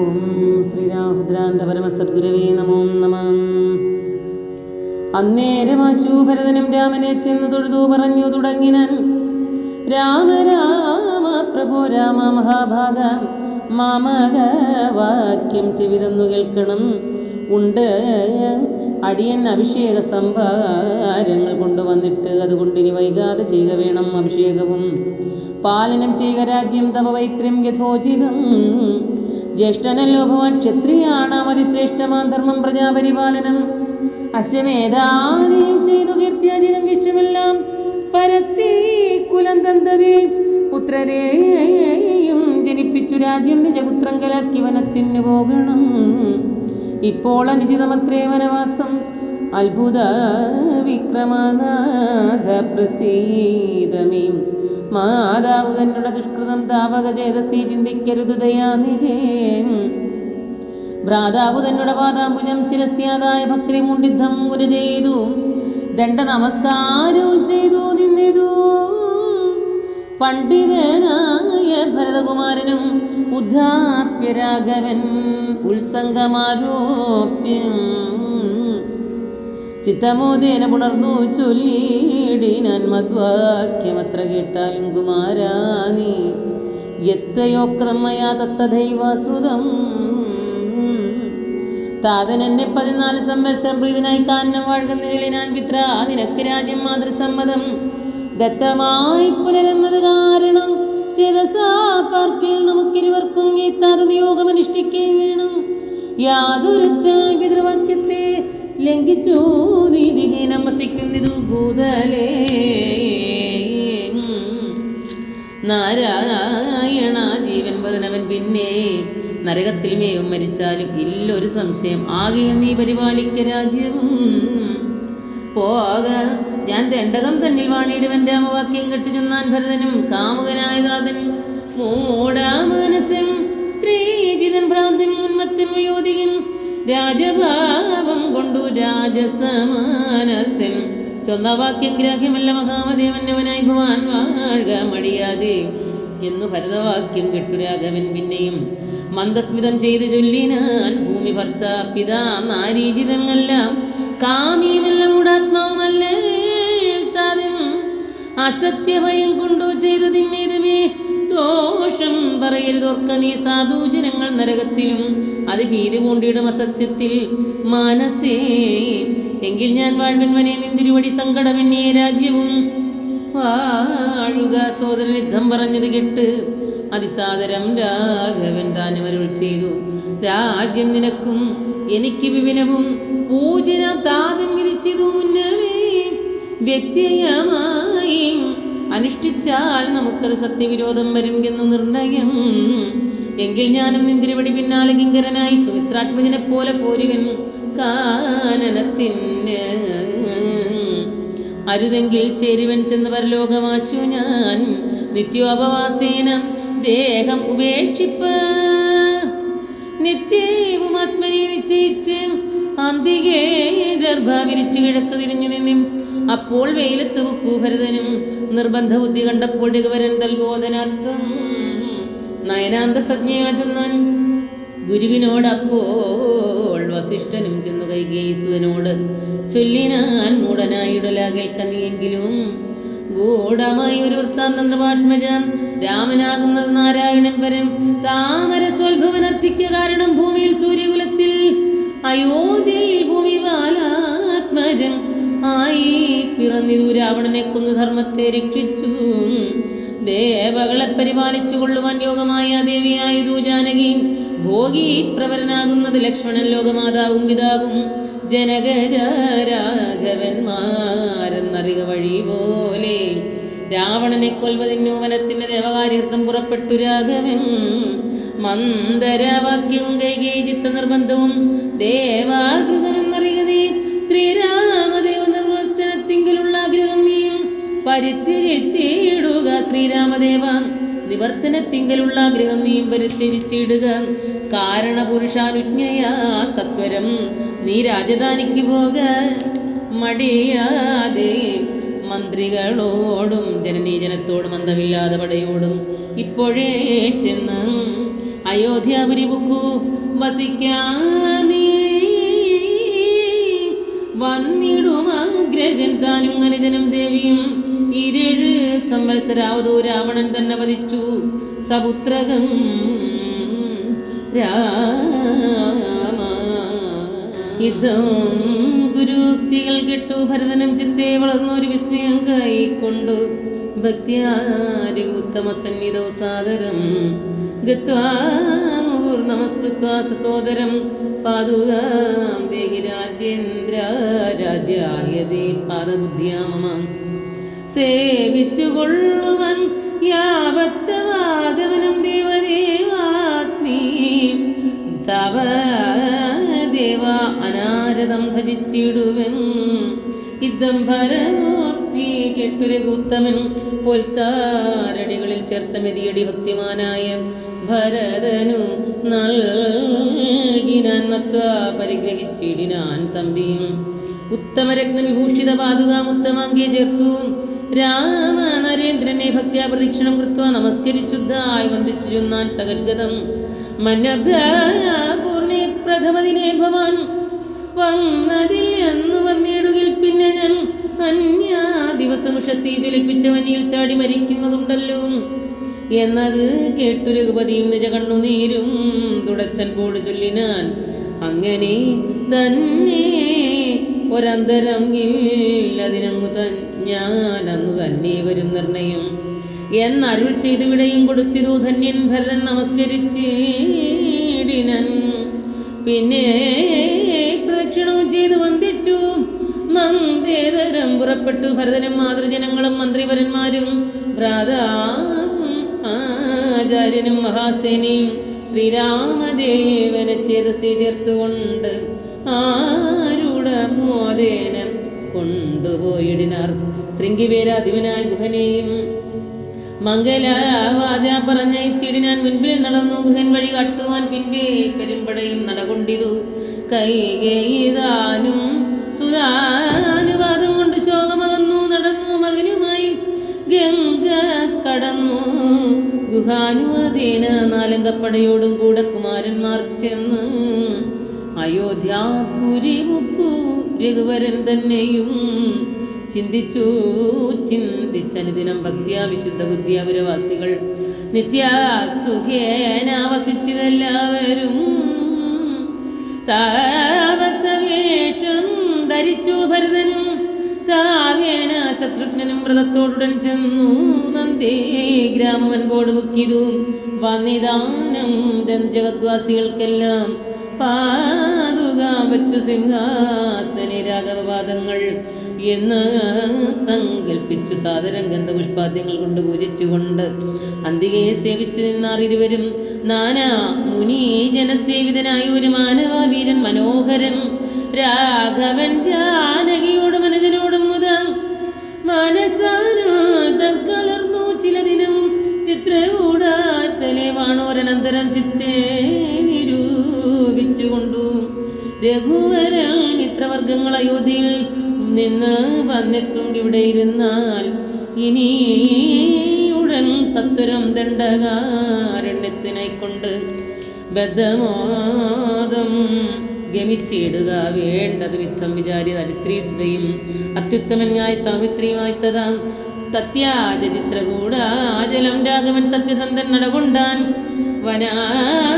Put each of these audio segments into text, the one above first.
ഓം ശ്രീരാമഭദ്രാന്ത പരമസദ്ഗുരവേ നമോ നമ. അന്നേരം അശൂഭരതനും രാമനെ ചെന്ന് തൊഴുതു പറഞ്ഞു തുടങ്ങിനൻ. രാമ രാമ പ്രഭു രാമ മഹാഭാഗ. മാമകവാക്യം ചെവിതന്നു കേൾക്കണം. ഉണ്ട് അടിയൻ അഭിഷേക സംഭാരങ്ങൾ കൊണ്ടുവന്നിട്ട് അതുകൊണ്ട് ഇനി വൈകാതെ ചെയ്യുക വേണം അഭിഷേകവും. പാലനം ചെയ്യുക രാജ്യം തവ വൈത്ര്യം യഥോചിതം ജ്യേഷ്ഠനല്ലോ ഭവാൻ ക്ഷത്രിയാണ് അതിശ്രേഷ്ഠമാം ധർമ്മം പ്രജാപരിപാലനം. അശ്വമേധാനയും ചെയ്തു കീർത്തിയാജിനും വിശ്വമെല്ലാം. പരത്തി കുലം തന്തവേ പുത്രരെയും ജനിപ്പിച്ചു രാജ്യം നിജപുത്രം കലാക്കി വനത്തിനു പോകണം. ഇപ്പോൾ അനുചിതമത്രേ വനവാസം. അത്ഭുത വിക്രമനാഥ പ്രസീതമേ. മാതാവ് തന്നുടെ ദുഷ്കൃതം താപക ചേതസി ചിന്തിക്കരുത് ദയാനിധേ. ഭ്രാതാവ് തന്നുടെ പാതാംബുജം ശിരസ്യാതായ ഭക്തി മുണ്ടിദ്ധം ഗുരു ചെയ്തു. ദണ്ഡ നമസ്കാരവും ചെയ്തു നിന്നിതു പണ്ഡിതനായ ഭരതകുമാരനും ഉദ്ധാപ്യ രാഘവൻ ഉത്സംഗമാരോപ്യം. ചിത്തമോദേന പുണർന്നു ചൊല്ലിയിടിനാൻ മദ്വാക്യമത്ര കേട്ടാലും കുമാരാനി എത്രയോക്രമയാ തത്തദൈവാശ്രുതം താതൻ എന്നെ പതിനാല് സംവത്സരം പ്രീതനായി കാനം വാഴുകുന്നതിൽ ഞാൻ പിത്ര. നിനക്ക് രാജ്യം മാതൃസമ്മതം. ദത്തമായി പുലരുന്നത് കാരണം ചില പാർക്കിൽ നമുക്കിരുവർക്കും ഈ താത നിയോഗം അനുഷ്ഠിക്കുകയും വേണം. യാതൊരു പിതൃവാക്യത്തെ ലംഘിച്ചു നീതിഹീനം നമസിക്കുന്നതു ഭൂതലേ. നാരായണ ജീവൻ വദനവൻ പിന്നെ നരകത്തിൽ മേവും മരിച്ചാലും ഇല്ലൊരു സംശയം. ആകെ നീ പരിപാലിക്ക രാജ്യവും. പോക ഞാൻ ദണ്ഡകം തന്നിൽ വാണിയിടുവൻ രാമവാക്യം കെട്ടു ചൊന്നാൻ ഭരതനും കാമുകനായ മൂടാ മൂടാമാനസൻ സ്ത്രീജിതൻ ഭ്രാന്തൻ ഉന്മത്തൻ വയോധികൻ. രാജഭാവം കൊണ്ടു രാജസമാനസൻ സ്വന്തവാക്യം ഗ്രാഹ്യമല്ല മഹാമദേവന്നവനായി ഭവാൻ വാഴുക മടിയാതെ. എന്നു ഭരതവാക്യം കെട്ടു രാഘവൻ പിന്നെയും. മന്ദസ്മിതം ചെയ്തു ചൊല്ലിനാൻ ഭൂമി ഭർത്ത പിതാ നാരീചിതങ്ങല്ല കാമിയുമല്ല മൂടാത്മാവുമല്ലേ അസത്യഭയം കൊണ്ടു ചെയ്തതിന്മേതുമേ ദോഷം പറയരുതോർക്ക നീ സാധുജനങ്ങൾ നരകത്തിലും. അത് ഭീതി പൂണ്ടിയിടും അസത്യത്തിൽ. മനസ്സേ എങ്കിൽ ഞാൻ വാഴ്വൻവനെ നിന്തിരുവടി സങ്കടമെന്നേ രാജ്യവും. വാഴുക സോദരൻ യുദ്ധം പറഞ്ഞത് കെട്ട് അതിസാദരം രാഘവൻ താനുമരുൾ ചെയ്തു. രാജ്യം നിനക്കും എനിക്ക് വിവിനവും. പൂജന താതം വിധിച്ചതു മുന്നമേ വ്യത്യയമായി അനുഷ്ഠിച്ചാൽ നമുക്കത് സത്യവിരോധം വരും എന്ന് നിർണയം. എങ്കിൽ ഞാനും നിന്തിരിവടി പിന്നാലെ കിങ്കരനായി സുമിത്രാത്മജനെ പോലെ പോരുവൻ കാനനത്തിന്. അരുതെങ്കിൽ ചേരുവൻ ചെന്ന് പരലോകമാശു ഞാൻ. നിത്യോപവാസേന ദേഹം ഉപേക്ഷിപ്പ. നിത്യവും ആത്മനെ നിശ്ചയിച്ച് അന്തികേ ദർഭ വിരിച്ചു കിഴക്ക് തിരിഞ്ഞു നിന്നും അപ്പോൾ വെയിലത്ത് ബുക്കു ഭരതനും നിർബന്ധ ബുദ്ധി കണ്ടപ്പോൾ രഘുവരൻ തൽബോധനാർത്ഥം നയനാന്ത സജ്ഞയാ ചൊന്നാൻ ഗുരുവിനോടപ്പോൾ വസിഷ്ഠനും ചെന്നു കൈകേസുവിനോട് ചൊല്ലിനാൻ മൂടനായിടല കേൾക്കനിയെങ്കിലും ഗൂഢമായി ഒരു വൃത്താന്തം നൃപാത്മജ രാമനാകുന്നത് നാരായണൻ പരൻ താമര സ്വൽഭവനർത്തിക്ക കാരണം ഭൂമിയിൽ സൂര്യകുലത്തിൽ അയോധ്യയിൽ ഭൂമി ബാലാത്മജൻ ആയി പിറന്നിതു രാവണനെ കൊന്നു ധർമ്മത്തെ രക്ഷിച്ചു. ദേവകളെ പരിപാലിച്ചു കൊള്ളുവാൻ യോഗമായ ദേവിയായതു ജാനകി ഭോഗി പ്രവരനാകുന്നത് ലക്ഷ്മണൻ ലോകമാതാവും പിതാവും. ജനകരാഘവന്മാരെന്നറിക വഴി പോലെ രാവണനെ കൊൽവതിന്നു വനത്തിന്റെ ദേവകാര്യർത്ഥം പുറപ്പെട്ടു രാഘവൻ. മന്ദരവാക്യവും കൈകൈ ചിത്ത നിർബന്ധവും ദേവാകൃതമെന്നറിയ ശ്രീരാമദേവ പരിത്യജിച്ചിടുക ശ്രീരാമദേവ. നിവർത്തനത്തിങ്കലുള്ള ആഗ്രഹം നീ പരിത്യജിച്ചിടുക കാരണപുരുഷാനുജ്ഞയ സത്വരം. നീ രാജധാനിക്ക് പോക. മടിയാതെ മന്ത്രികളോടും ജനനീജനത്തോടും അന്തമില്ലാതെ പടയോടും ഇപ്പോഴേ ചെന്ന് അയോധ്യാപുരി ബുക്കു വസിക്കാനേ. വന്നിടും അഗ്രജൻ താനും അനുജനം ഇരേഴ് സംവത്സരാവതോ രാവണൻ തന്നെ വധിച്ചു. സപുത്രകം രാമ. യുദ്ധം ഗുരുക്തികൾ കെട്ടു. ഭരതനും ചിത്തെ വളർന്നു. ഒരു വിസ്മയം കൈക്കൊണ്ടു ഭക്തിയാരി ഉത്തമ സന്നിധൗ സാദരം. ഗത്വാമുർ നമസ്കൃത്വ സസോദരം പാതുകാം ദേഹി രാജേന്ദ്ര. പാദബുദ്ധിയാ മമ. സേവിച്ചുകൊള്ളുവൻ യാവത്തവാഗമനം ദേവദേവാഗ്നി. തവ ദേവ അനാരതം ഭജിച്ചിടുവൻ. യുദ്ധം ഭരമോക്തി കെട്ടുരകൂത്തമൻ പൊൽത്താരടികളിൽ ചേർത്ത മെതിയടി ഭക്തിമാനായ ഭരതനു നൽകിനാൻ നത്വ പരിഗ്രഹിച്ചിടിനാൻ തമ്പിയും ഉത്തമരത്ന വിഭൂഷിത പാതുകാം ഉത്തമാംഗേ ചേർത്തു. രാമ ഭക്തിയാ പ്രദക്ഷിണം കൃത്വ നമസ്കരിച്ചുദ്ധായി വന്ദിച്ചു ചൊന്നാൻ സഗദ്ഗതം. മന്നബ്ദൂർണി പ്രഥമദിനെ ഭവാൻ. വന്നതിൽ എന്ന് വന്നിടുകിൽ പിന്നെ ഞാൻ. അന്യാ ദിവസം ശശി ജ്വലിപ്പിച്ച വനിയിൽ ചാടി മരിക്കുന്നതുണ്ടല്ലോ. എന്നത് കേട്ടു രഘുപതിയും നിജ കണ്ണുനീരും തുടച്ചൻ പോട് ചൊല്ലിനാൻ. അങ്ങനെ തന്നെ ഒരന്തരം ഇല്ലതിനങ്ങു തൻ ഞാൻ തന്നെ വരും നിർണയം. എന്നരുൾ ചെയ്ത് വിടയും കൊടുത്തിതു ധന്യൻ ഭരതൻ നമസ്കരിച്ചിടിനൻ. പിന്നെ പ്രദക്ഷിണവും ചെയ്തു വന്ദിച്ചു. മന്ദേതരം പുറപ്പെട്ടു. ഭരതനും മാതൃജനങ്ങളും മന്ത്രിവരന്മാരും ഭ്രാതാവും ആചാര്യനും മഹാസേനയും ശ്രീരാമദേവനെ ചേതസി ചേർത്തുകൊണ്ട് ആരുടമോദേന കൊണ്ടുപോയിടിനാർ. ശൃംഗിവേരാധിപനായ ഗുഹനെയും മംഗലവാച പറഞ്ഞയച്ചിടിനാൻ മുൻപിൽ നടന്നു. ഗുഹൻ വഴി കട്ടുവാൻ പിൻപേ പെരുമ്പടയും നടകൊണ്ടിതു. കൈകേതാനും സുധാനുവാദം കൊണ്ട് ശോകമകന്നു. നടന്നു മകനുമായി ഗംഗ കടന്നു. ഗുഹാനുവാദേന നാലങ്കപ്പടയോടും കൂടെ കുമാരന്മാർ ചെന്ന് അയോധ്യാപുരി മുക്കു രഘുവരൻ തന്നെയും ചിന്തിച്ചു ചിന്തിച്ചനുദിനം ഭക്തിയ വിശുദ്ധ ബുദ്ധി ബുദ്ധിയാപുരവാസികൾ നിത്യസുഖേനാവസിച്ചതെല്ലാവരും താമസവേഷം ധരിച്ചു ഭരതനും താവേന ശത്രുഘ്നനും വ്രതത്തോടുടൻ ചെന്നു നന്ദേ ഗ്രാമവൻപോട് മുക്കിതു വന്നിദാനം ജഗദ്വാസികൾക്കെല്ലാം പാതുകാം വച്ചു സിംഹാസനി രാഘവപാദങ്ങൾ എന്ന് സങ്കൽപ്പിച്ചു സാദരം ഗന്ധപുഷ്പാദ്യങ്ങൾ കൊണ്ട് പൂജിച്ചുകൊണ്ട് അന്തികയെ സേവിച്ചു നിന്നാർ ഇരുവരും. നാനാ മുനി ജനസേവിതനായ ഒരു മാനവാവീരൻ മനോഹരൻ. രാഘവൻ ജാനകിയോടും മനജനോടും മുതൽ മനസാനാതകലർന്നു ചില ദിനം ചിത്രകൂടാച്ചലേവാണോരനന്തരം ചിത്തേ നിരൂപിച്ചുകൊണ്ടു രഘുവര മിത്രവർഗങ്ങൾ അയോധ്യയിൽ നിന്ന് വന്നെത്തും ഇവിടെ ഇരുന്നാൽ. ഇനി ഉടൻ സത്വരം ദണ്ഡകാരണ്യത്തിനായിക്കൊണ്ട് ബദ്ധമോദം ഗമിച്ചിടുക വേണ്ടത് വിധം വിചാരി ദരിത്രി സുതയും അത്യുത്തമനായ സാവിത്രിയുമായി തഥാ തത്യാജ ചിത്രകൂട ആജലം രാഘവൻ സത്യസന്ധൻ നടകൊണ്ടാൻ വനാന്തരേ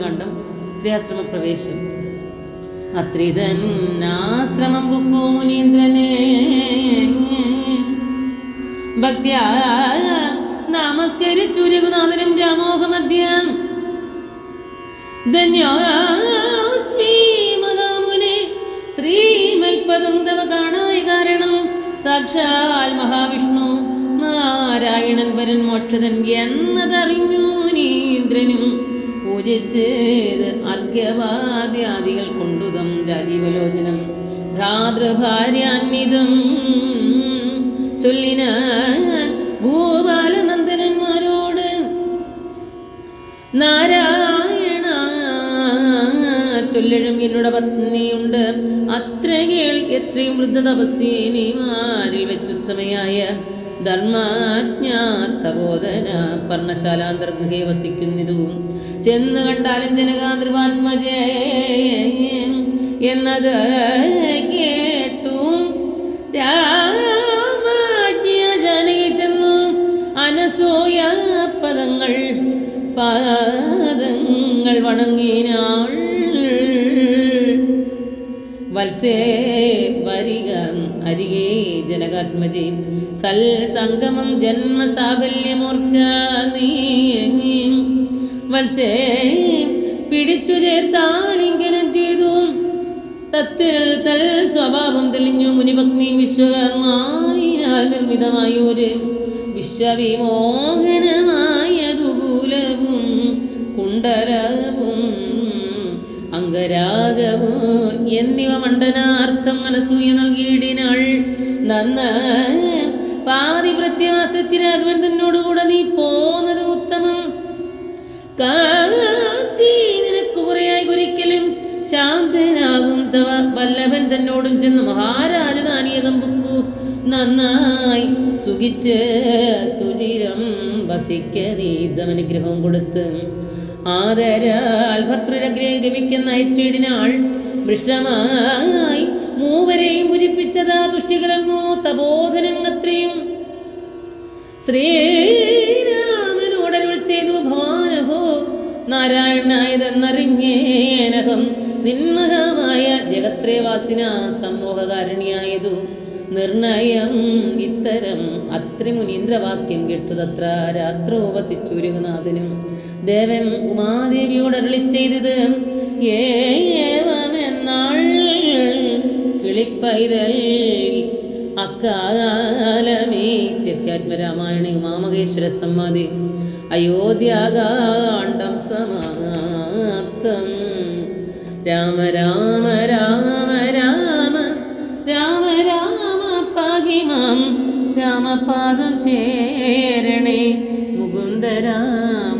അയോധ്യാകാന്ഡം ത്രിയാശ്രമ പ്രവേശം അത്രിതന്നാശ്രമം ബുക്കു മുനീന്ദ്രനെ. ഭക്തി നമസ്കരിച്ചു രഘുനാഥനും രാമോഹമദ്യം ധന്യോസ്മി മഹാമുനെ ശ്രീമൽപദം തവ കാണായ കാരണം സാക്ഷാൽ മഹാവിഷ്ണു നാരായണൻ വരൻ മോക്ഷതൻ എന്നതറിഞ്ഞു മുനീന്ദ്രനും. പൂജിച്ചത് അർഘ്യവാദ്യാദികൾ കൊണ്ടുതം രാജീവലോചനം. ഭ്രാതൃഭാര്യാന്വിതം ചൊല്ലിന ഭൂപാലനന്ദനന്മാരോട് നാരായണ ചൊല്ലഴും എന്നോട് പത്നിയുണ്ട്. അത്ര കേൾ എത്രയും വൃദ്ധ തപസ്യനിമാരിൽ വെച്ചുത്തമയായ ധർമാജ്ഞാത്തബോധന പർണശാലാന്തർഗൃഹേ വസിക്കുന്നിതു ചെന്ന് കണ്ടാലും ജനകാതൃപാത്മജേ എന്നത് കേട്ടു. രാമാജ്ഞ ചെന്നു അനസൂയ പദങ്ങൾ പാദങ്ങൾ വണങ്ങിനാൾ. വത്സേ വരിക അരികെ ജനകാത്മജയും സൽസംഗമം ജന്മസാഫല്യമോർക്ക നീ. വത്സേ പിടിച്ചു ചേർത്താലിംഗനം ചെയ്തു. തത്തിൽ തൽ സ്വഭാവം തെളിഞ്ഞു മുനിഭഗ്നി വിശ്വകർമാവിനാൽ നിർമ്മിതമായ ഒരു വിശ്വവിമോഹനമായ ദുകൂലവും കുണ്ടലവും അംഗരാഗവും എന്നിവ മണ്ഡനാർത്ഥം മനസൂയ നൽകിയിടിനാൾ. നന്ന പാതിവൃത്യമാസത്തിരാഘവൻ തന്നോടുകൂടെ നീ മഹാരാജധാനിയകം ബുക്കു നന്നായി സുഖിച്ച് സുചിരം വസിക്ക നീതമനുഗ്രഹവും കൊടുത്ത്. ആദരാൽ ഭർത്തൃരഗ്രേ ഗമിക്കുന്ന അയച്ചിടിനാൾ മൃഷ്ടമായി മൂവരെയും ഭുജിപ്പിച്ചതാ തുഷ്ടികളെന്നോ തബോധനം അത്രയും ശ്രീരാമനോടരുൾ ചെയ്തു ഭവാനഹോ നാരായണനായതെന്നറിഞ്ഞേനകം നിന്മഹമായ ജഗത്രേവാസിന സമൂഹകാരണിയായതു നിർണയം ഇത്തരം അത്രി മുനീന്ദ്രവാക്യം കേട്ടു തത്ര രാത്രോ വസിച്ചു രഘുനാഥനും. ദേവൻ ഉമാദേവിയോട് അരുളി ചെയ്തത് ഏവമെന്നാൾ കിളിപ്പൈതൽ അക്കാലമേ തെത്യാത്മരാമായണ ഉമാമഹേശ്വര സമ്മാതി അയോധ്യാകാണ്ഡം സമാപ്തം. രാമ രാമ രാമ രാമ. രാമ രാമ പാഹി രാമപാദം ചേരണേ. മുകുന്ദ രാമ പാഹി മാം